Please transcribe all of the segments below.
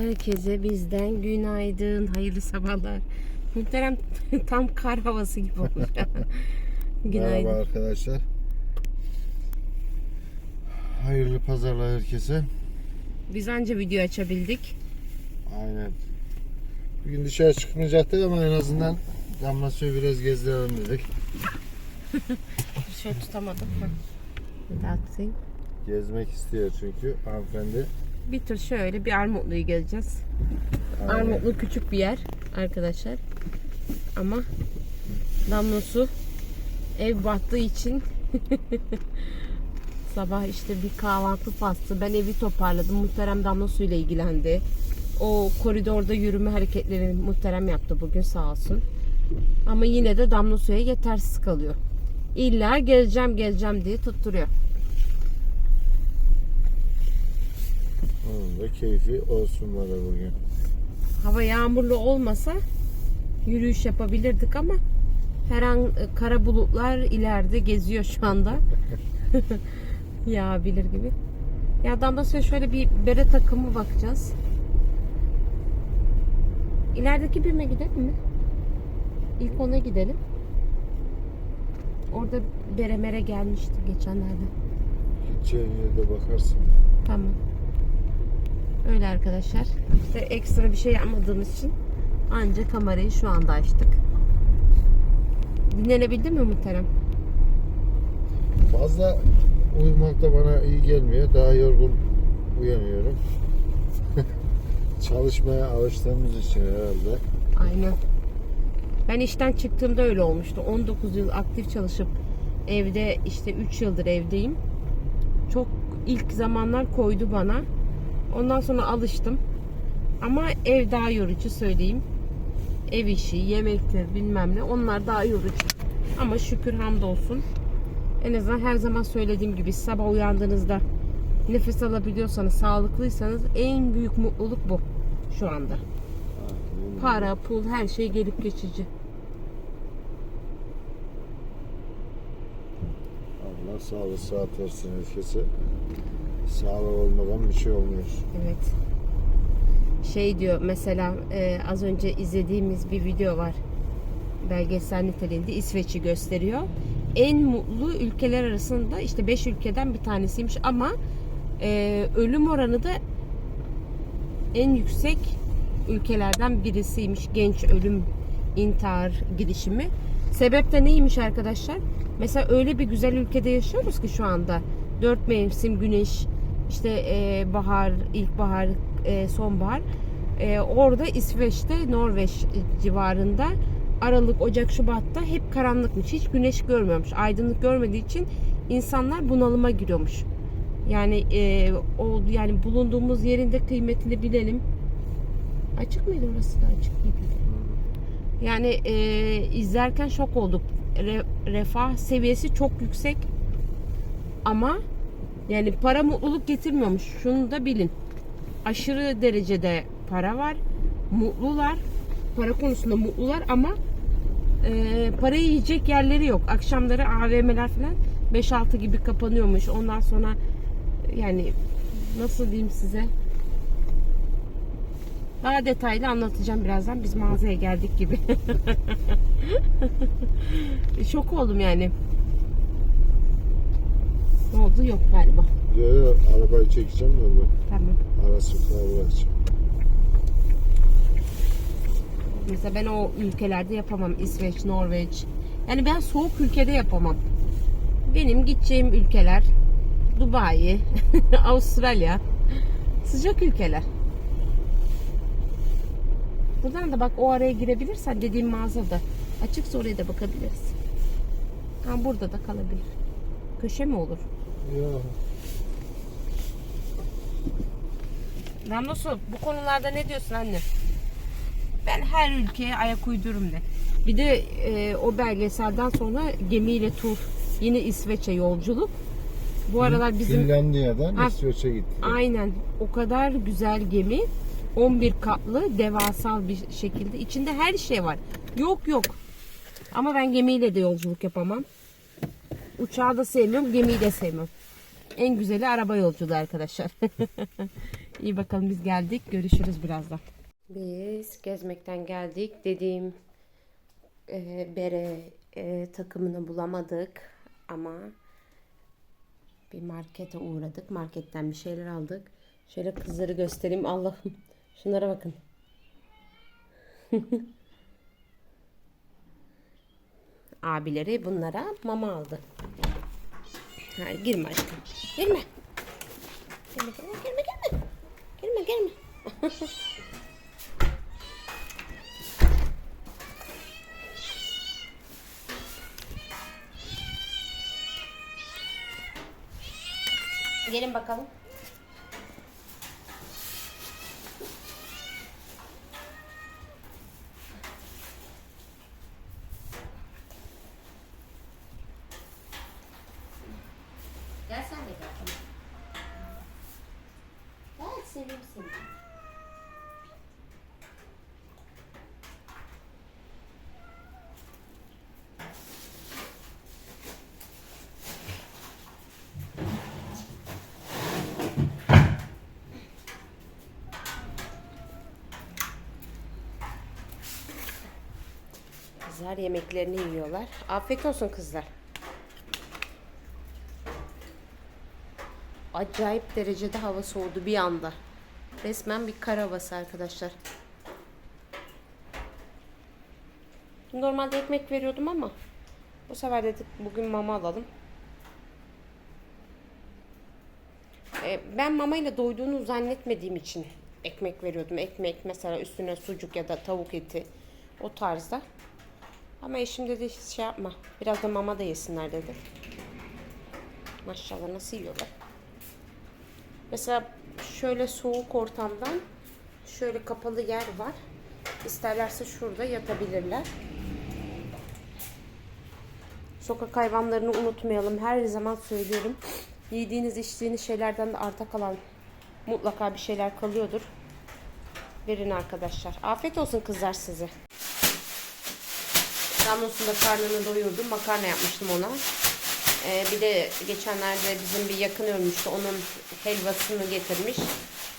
Herkese bizden günaydın, hayırlı sabahlar. Muhterem tam kar havası gibi olmuş. günaydın. Merhaba arkadaşlar. Hayırlı pazarlar herkese. Biz anca video açabildik. Aynen. Bugün dışarı çıkmayacaktık ama en azından damla suyu biraz gezdirelim dedik. Şöyle tutamadım. Bir daha tutayım. Gezmek istiyor çünkü hanımefendi. Bir tur şöyle bir Armutlu'yu gezeceğiz. Armutlu küçük bir yer arkadaşlar. Ama damla su ev battığı için sabah işte bir kahvaltı faslı. Ben evi toparladım. Muhterem damla suyla ilgilendi. O koridorda yürüme hareketlerini muhterem yaptı bugün sağ olsun. Ama yine de damla suya yetersiz kalıyor. İlla geleceğim geleceğim diye tutturuyor. Onun da keyfi olsun bana bugün. Hava yağmurlu olmasa yürüyüş yapabilirdik ama her an e, kara bulutlar ileride geziyor şu anda. Yağabilir gibi. Ya damla suya şöyle bir bere takımı bakacağız. İlerideki birine gidelim mi? İlk ona gidelim. Orada bere mere gelmişti geçenlerde. Gideceğin yerde bakarsın. Tamam. Öyle arkadaşlar. İşte ekstra bir şey yapmadığımız için anca kamerayı şu anda açtık. Dinlenebildin mi muhterem? Fazla uyumak da bana iyi gelmiyor. Daha yorgun uyanıyorum. Çalışmaya alıştığımız için herhalde. Aynen. Ben işten çıktığımda öyle olmuştu. 19 yıl aktif çalışıp evde işte 3 yıldır evdeyim. Çok ilk zamanlar koydu bana. Ondan sonra alıştım. Ama ev daha yorucu söyleyeyim. Ev işi, yemektir bilmem ne onlar daha yorucu. Ama şükür hamdolsun. En azından her zaman söylediğim gibi sabah uyandığınızda nefes alabiliyorsanız, sağlıklıysanız en büyük mutluluk bu şu anda. Para, pul her şey gelip geçici. Allah sağlık sıhhat versin herkese. Sağlık olmadan bir şey olmuyor. Evet. Şey diyor mesela e, az önce izlediğimiz bir video var. Belgesel niteliğinde İsveç'i gösteriyor. En mutlu ülkeler arasında işte 5 ülkeden bir tanesiymiş ama e, ölüm oranı da en yüksek ülkelerden birisiymiş. Genç ölüm intihar girişimi. Sebep de neymiş arkadaşlar? Mesela öyle bir güzel ülkede yaşıyoruz ki şu anda. Dört mevsim güneş, işte e, bahar, ilkbahar, e, sonbahar. E, orada İsveç'te, Norveç civarında Aralık, Ocak, Şubat'ta hep karanlıkmış. Hiç güneş görmüyormuş. Aydınlık görmediği için insanlar bunalıma giriyormuş. Yani e, o yani bulunduğumuz yerin de kıymetini bilelim. Açık mıydı orası da açık gibiydi. Yani e, izlerken şok olduk. Re- refah seviyesi çok yüksek. Ama yani para mutluluk getirmiyormuş. Şunu da bilin. Aşırı derecede para var. Mutlular. Para konusunda mutlular ama e, parayı yiyecek yerleri yok. Akşamları AVM'ler falan 5-6 gibi kapanıyormuş. Ondan sonra yani nasıl diyeyim size daha detaylı anlatacağım birazdan. Biz mağazaya geldik gibi. Şok oldum yani. Ne oldu? Yok galiba. Diyor ya, arabayı çekeceğim de orada. Tamam. Ara sıkıntı açacağım. Mesela ben o ülkelerde yapamam. İsveç, Norveç. Yani ben soğuk ülkede yapamam. Benim gideceğim ülkeler Dubai, Avustralya. Sıcak ülkeler. Buradan da bak o araya girebilirsen dediğim mağazada. Açıksa oraya da bakabiliriz. Ha burada da kalabilir. Köşe mi olur? Ya Damlosu bu konularda ne diyorsun anne? Ben her ülkeye ayak uydururum de. Bir de e, o belgeselden sonra gemiyle tur. Yine İsveç'e yolculuk. Bu aralar bizim Finlandiya'dan Ha. İsveç'e gitti. aynen o kadar güzel gemi. 11 katlı devasal bir şekilde. içinde her şey var. Yok yok. Ama ben gemiyle de yolculuk yapamam. Uçağı da sevmiyorum, gemiyi de sevmiyorum. En güzeli araba yolculuğu arkadaşlar. İyi bakalım biz geldik. Görüşürüz birazdan. Biz gezmekten geldik. Dediğim e, bere e, takımını bulamadık ama bir markete uğradık. Marketten bir şeyler aldık. Şöyle kızları göstereyim. Allah'ım. Şunlara bakın. Abileri bunlara mama aldı. Ha, girme aşkım. Girme. Girme, girme, girme, girme. Girme, girme. Gelin bakalım. Gel sen de gel. Seni. Kızlar yemeklerini yiyorlar. Afiyet olsun kızlar. Acayip derecede hava soğudu bir anda. Resmen bir kar arkadaşlar. Normalde ekmek veriyordum ama bu sefer dedik bugün mama alalım. Ee, ben mamayla doyduğunu zannetmediğim için ekmek veriyordum. Ekmek mesela üstüne sucuk ya da tavuk eti o tarzda. Ama eşim dedi hiç şey yapma. Biraz da mama da yesinler dedi. Maşallah nasıl yiyorlar. Mesela şöyle soğuk ortamdan şöyle kapalı yer var. İsterlerse şurada yatabilirler. Sokak hayvanlarını unutmayalım. Her zaman söylüyorum. Yediğiniz içtiğiniz şeylerden de arta kalan mutlaka bir şeyler kalıyordur. Verin arkadaşlar. Afiyet olsun kızlar size. Damlasında karnını doyurdum. Makarna yapmıştım ona. Ee, bir de geçenlerde bizim bir yakın ölmüştü. Onun helvasını getirmiş.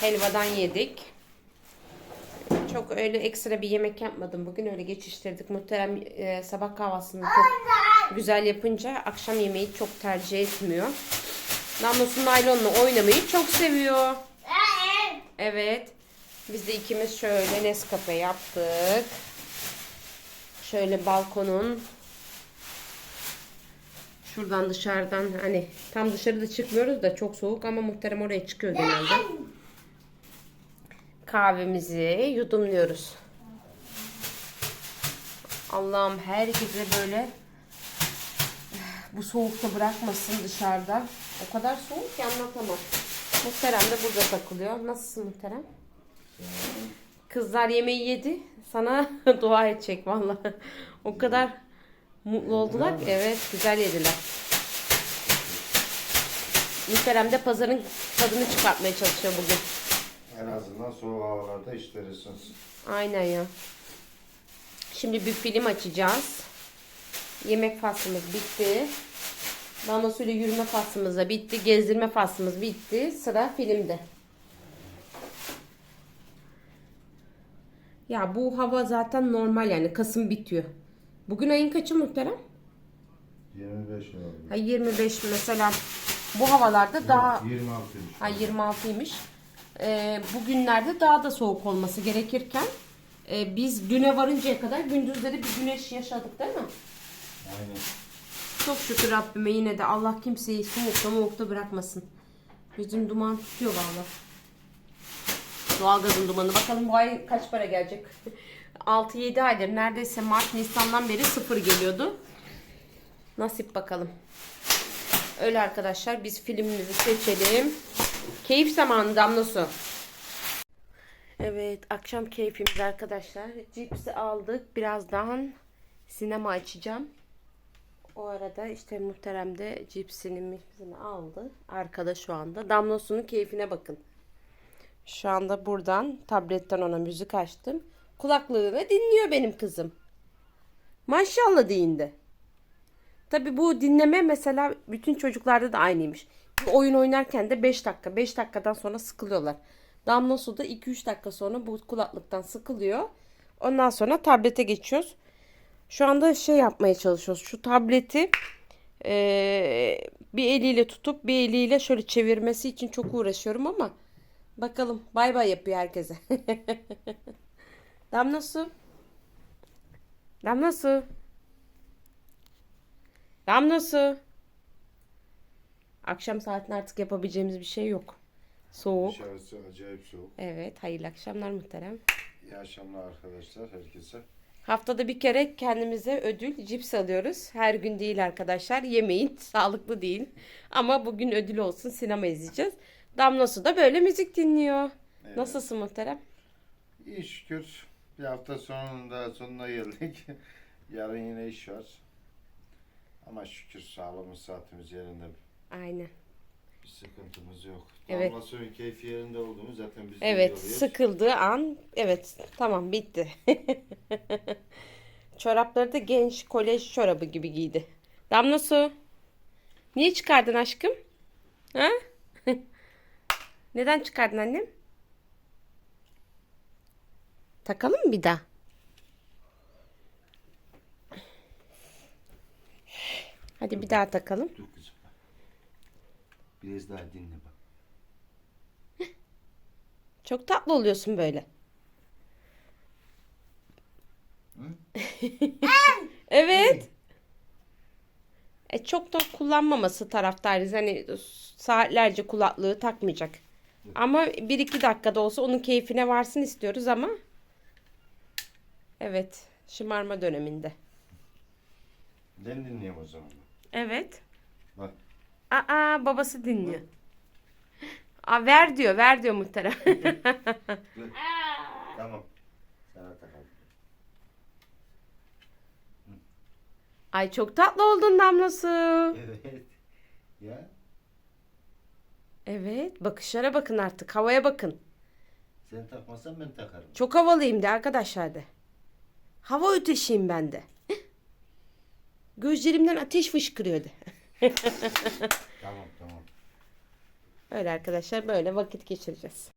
Helvadan yedik. Çok öyle ekstra bir yemek yapmadım. Bugün öyle geçiştirdik. Muhterem e, sabah kahvaltısını çok güzel yapınca akşam yemeği çok tercih etmiyor. Damlasının naylonla oynamayı çok seviyor. Evet. Biz de ikimiz şöyle Nescafe yaptık. Şöyle balkonun şuradan dışarıdan hani tam dışarıda çıkmıyoruz da çok soğuk ama muhterem oraya çıkıyor genelde. Kahvemizi yudumluyoruz. Allah'ım herkese böyle bu soğukta bırakmasın dışarıda. O kadar soğuk ki anlatamam. Muhterem de burada takılıyor. Nasılsın muhterem? Kızlar yemeği yedi. Sana dua edecek vallahi. O kadar mutlu oldular ki. Evet güzel yediler. Muhterem de pazarın tadını çıkartmaya çalışıyor bugün. En azından soğuk havalarda işleri ısınsın. Aynen ya. Şimdi bir film açacağız. Yemek faslımız bitti. Mamasuyla yürüme faslımız da bitti. Gezdirme faslımız bitti. Sıra filmde. Ya bu hava zaten normal yani. Kasım bitiyor. Bugün ayın kaçı muhterem? 25 oldu. Ha 25 mesela bu havalarda daha 26 ha 26'ymış. Ee, bugünlerde daha da soğuk olması gerekirken e, biz düne varıncaya kadar gündüzleri bir güneş yaşadık değil mi? Aynen. Çok şükür Rabbime yine de Allah kimseyi soğukta soğukta bırakmasın. Bizim duman tutuyor valla. Doğalgazın dumanı. Bakalım bu ay kaç para gelecek? 6-7 aydır neredeyse Mart Nisan'dan beri sıfır geliyordu. Nasip bakalım. Öyle arkadaşlar biz filmimizi seçelim. Keyif zamanı damlası. Evet akşam keyfimiz arkadaşlar. Cipsi aldık. Birazdan sinema açacağım. O arada işte muhterem de cipsini aldı. Arkada şu anda. Damlosunun keyfine bakın. Şu anda buradan tabletten ona müzik açtım. Kulaklığını dinliyor benim kızım. Maşallah deyin de. Tabi bu dinleme mesela bütün çocuklarda da aynıymış. Bir oyun oynarken de 5 dakika 5 dakikadan sonra sıkılıyorlar. Damla su da 2-3 dakika sonra bu kulaklıktan sıkılıyor. Ondan sonra tablete geçiyoruz. Şu anda şey yapmaya çalışıyoruz. Şu tableti eee, bir eliyle tutup bir eliyle şöyle çevirmesi için çok uğraşıyorum ama bakalım bay bay yapıyor herkese. Damla su. Damla su. Damla su. Akşam saatinde artık yapabileceğimiz bir şey yok. Soğuk. Dışarısı acayip soğuk. Evet, hayırlı akşamlar muhterem. İyi akşamlar arkadaşlar herkese. Haftada bir kere kendimize ödül cips alıyoruz. Her gün değil arkadaşlar. Yemeyin. Sağlıklı değil. Ama bugün ödül olsun. Sinema izleyeceğiz. Damla Su da böyle müzik dinliyor. Evet. Nasılsın muhterem? İyi şükür. Bir hafta sonunun da sonuna geldik. Yarın yine iş var. Ama şükür sağlığımız saatimiz yerinde. Aynen. Bir sıkıntımız yok. Evet. Damla suyun keyfi yerinde olduğunu zaten biz de Evet, görüyoruz. sıkıldığı an evet tamam bitti. Çorapları da genç kolej çorabı gibi giydi. Damla Su. Niye çıkardın aşkım? Ha? Neden çıkardın annem? Takalım mı bir daha? Hadi bir daha takalım. Dur kızım. Biraz daha dinle bak. Çok tatlı oluyorsun böyle. evet. E çok da kullanmaması taraftarıyız. Hani saatlerce kulaklığı takmayacak. Ama bir iki dakikada olsa onun keyfine varsın istiyoruz ama evet şımarma döneminde. Ben dinleyeyim o zaman. Evet. Bak. Aa babası dinliyor. Aa, ver diyor, ver diyor muhterem. Tamam. Sana takalım. Ay çok tatlı oldun damlası. Evet. Ya Evet, bakışlara bakın artık, havaya bakın. sen takmasan ben takarım. Çok havalıyım de arkadaşlar de. Hava öteşiyim ben de. Gözlerimden ateş fışkırıyordu. Tamam tamam. Öyle arkadaşlar böyle vakit geçireceğiz.